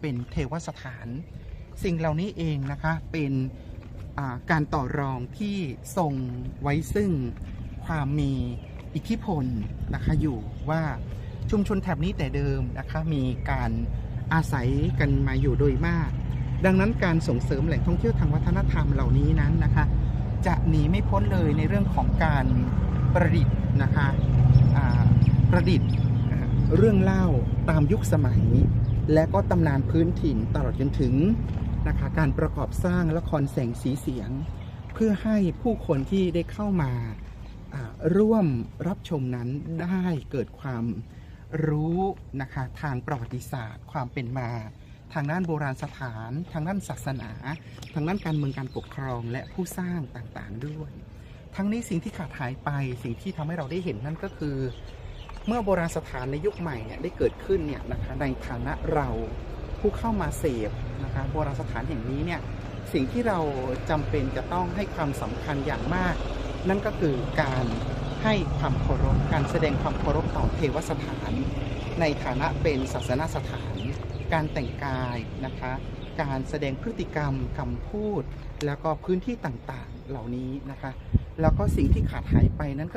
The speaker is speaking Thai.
เป็นเทวสถาน สิ่งเหล่านี้เองนะคะเป็นการต่อรองที่ทรงไว้ซึ่งความมีอิทธิพลนะคะอยู่ว่าชุมชนแถบนี้แต่เดิมนะคะมีการอาศัยกันมาอยู่โดยมาก ดังนั้นการส่งเสริมแหล่งท่องเที่ยวทางวัฒนธรรมเหล่านี้นั้นนะคะ จะหนีไม่พ้นเลยในเรื่องของการประดิษฐ์นะคะประดิษฐ์เรื่องเล่าตามยุคสมัย และก็ตำนานพื้นถิ่นตลอดจนถึงนะคะการประกอบสร้างละครแสงสีเสียง เพื่อให้ผู้คนที่ได้เข้ามาร่วมรับชมนั้นได้เกิดความรู้นะคะทางประวัติศาสตร์ ความเป็นมา ทางด้านโบราณสถาน ทางด้านศาสนา ทางด้านการเมืองการปกครองและผู้สร้างต่างๆด้วย ทั้งนี้สิ่งที่ขาดหายไปสิ่งที่ทำให้เราได้เห็นนั่นก็คือ เมื่อโบราณสถานในยุคใหม่เนี่ยได้เกิดขึ้นเนี่ยนะคะในฐานะเราผู้เข้ามาเสพนะคะโบราณสถานแห่งนี้เนี่ยสิ่งที่เราจำเป็นจะต้องให้ความสำคัญอย่างมาก นั่นก็คือการให้ความเคารพการแสดงความเคารพต่อเทวสถาน ในฐานะเป็นศาสนสถาน การแต่งกายนะคะการแสดงพฤติกรรมคำพูด แล้วก็พื้นที่ต่างๆเหล่านี้นะคะ แล้วก็สิ่งที่ขาดหายไปนั้นก็